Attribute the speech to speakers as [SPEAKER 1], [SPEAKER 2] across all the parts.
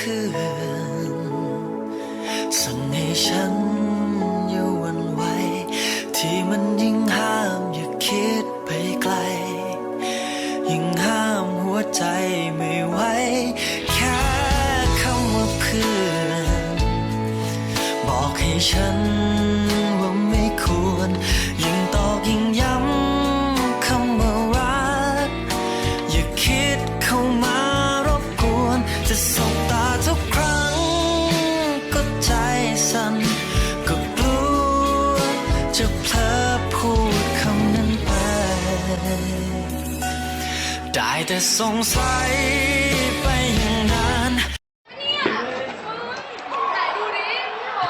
[SPEAKER 1] คืน สั่งให้ฉันอย่าวันไหว ที่มันยิ่งห้ามอย่าคิดไปไกล ยิ่งห้ามหัวใจไม่ไหว แค่คำว่าเพื่อน บอกให้ฉันว่าไม่ควร จะเพลอพูดคำนั้นไป ได้แต่สงสัยไปอย่างนั้น
[SPEAKER 2] ไหนดูดิโอ้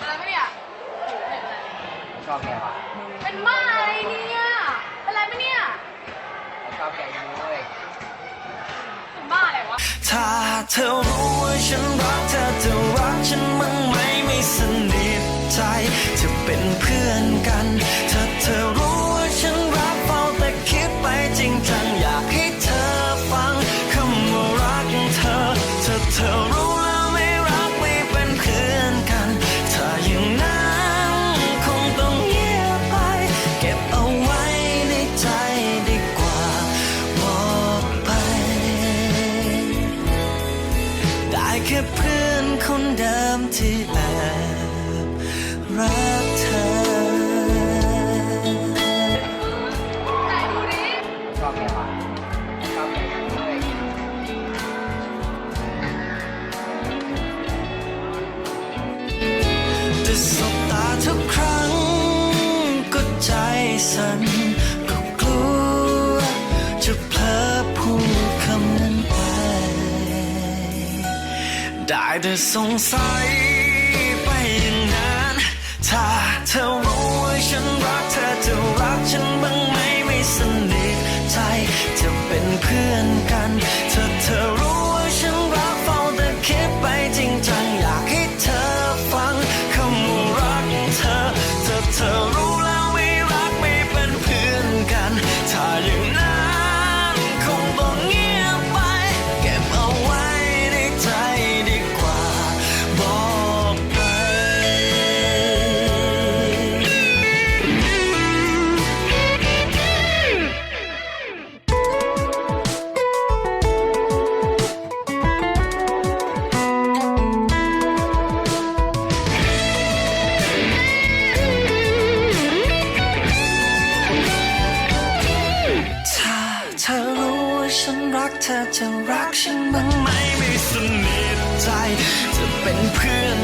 [SPEAKER 2] อะไรไม่เนี่ย
[SPEAKER 3] ชอบแกว่ะ
[SPEAKER 2] เป็นบ้าอะไรเนี่ยเป็นไรไม่เนี่ย
[SPEAKER 3] ชอบแกอยังเว้ย
[SPEAKER 2] เป็นบ้าอะไรวะ
[SPEAKER 1] ถ้าเธอรู้ว่าฉันรักเธอจะรักฉันมั้างไหมไม่สนิท ใจจะเป็นเพื่อนกัน ถ้าเธอรู้ว่าฉันรักเฝ้าแต่คิดไปจริงจังอยากให้เธอฟังคำว่ารักเธอถ้าเธอรู้แล้วไม่รักไม่เป็นเพื่อนกัน ถ้าอย่างนั้นคงต้องเงียบไป เก็บเอาไว้ในใจดีกว่าบอกไป ได้แค่เพื่อนคนเดิมที่แอบ รักเธอ จะสบตาทุกครั้ง ก็ใจสั่นก็กลัว จะเพลอพูดคำนั้นไป ได้แต่สงสัย กันถ้าเธอรู้ว่าฉันรักเฝ้าแต่คิดไปจริงจังอยากให้เธอฟังคำว่ารักเธอถ้าเธอ กเธอจะรักฉันบ้างไหมไม่สนิทใจจะเป็นเพื่อน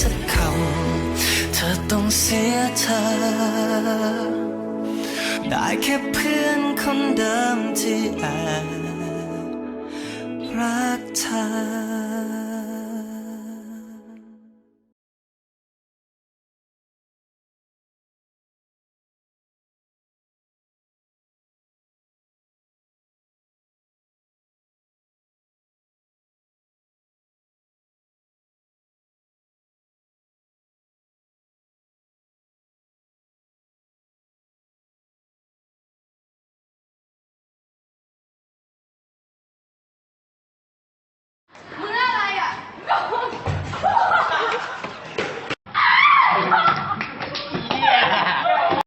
[SPEAKER 1] สักคำเธอต้องเสียเธอ ได้แค่เพื่อนคนเดิมที่แอบรักเธอ